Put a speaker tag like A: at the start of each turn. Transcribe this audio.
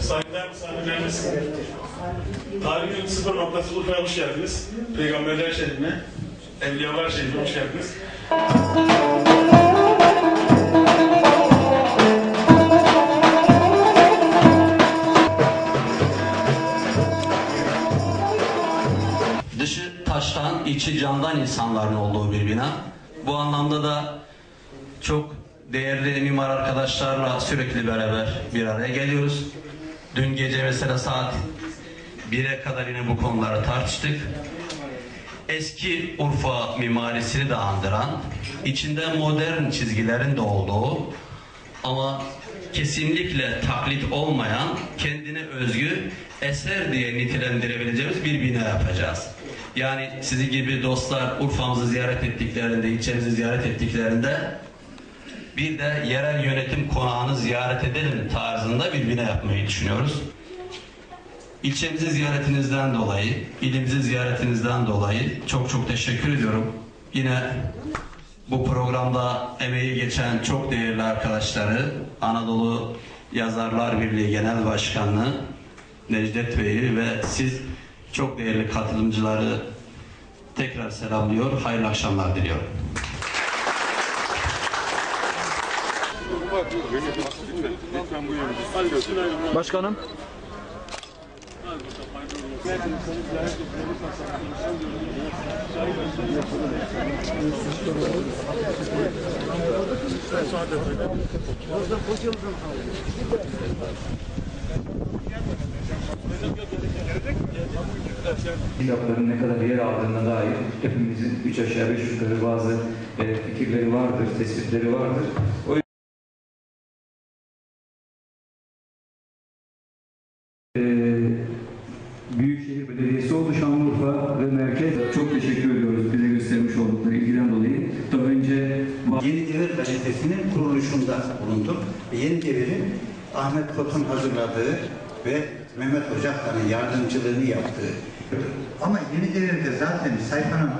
A: Saygılar misafirlerimiz. Tarihin sıfır noktası Urfa'ya hoş geldiniz. Peygamberler şehrine, Evliyalar şehrine hoş geldiniz.
B: Taştan, içi camdan insanların olduğu bir bina. Bu anlamda da çok değerli mimar arkadaşlarla sürekli beraber bir araya geliyoruz. Dün gece mesela saat 1'e kadar yine bu konuları tartıştık. Eski Urfa mimarisini de andıran, içinde modern çizgilerin de olduğu ama kesinlikle taklit olmayan, kendine özgü eser diye nitelendirebileceğimiz bir bina yapacağız. Yani sizi gibi dostlar Urfa'mızı ziyaret ettiklerinde, ilçemizi ziyaret ettiklerinde bir de yerel yönetim konağını ziyaret edelim tarzında bir bina yapmayı düşünüyoruz. İlçemizi ziyaretinizden dolayı, ilimizi ziyaretinizden dolayı çok çok teşekkür ediyorum. Yine bu programda emeği geçen çok değerli arkadaşları, Anadolu Yazarlar Birliği Genel Başkanı Necdet Bey'i ve siz çok değerli katılımcıları tekrar selamlıyor, hayırlı akşamlar diliyorum.
C: Başkanım.
D: Kitapların ne kadar yer aldığına dair hepimizin üç aşağı beş yukarı bazı e, fikirleri vardır, tespitleri vardır. O e, Büyükşehir Belediyesi oldu Şanlıurfa ve merkez. Çok teşekkür ediyoruz bize göstermiş oldukları ilgiden dolayı. Daha önce
E: Yeni Devir Gazetesi'nin kuruluşunda bulundum. Yeni Devir'in Ahmet Kot'un hazırladığı ve Mehmet Ocaklar'ın yardımcılığını yaptığı. Ama Yeni Devir'de zaten sayfanın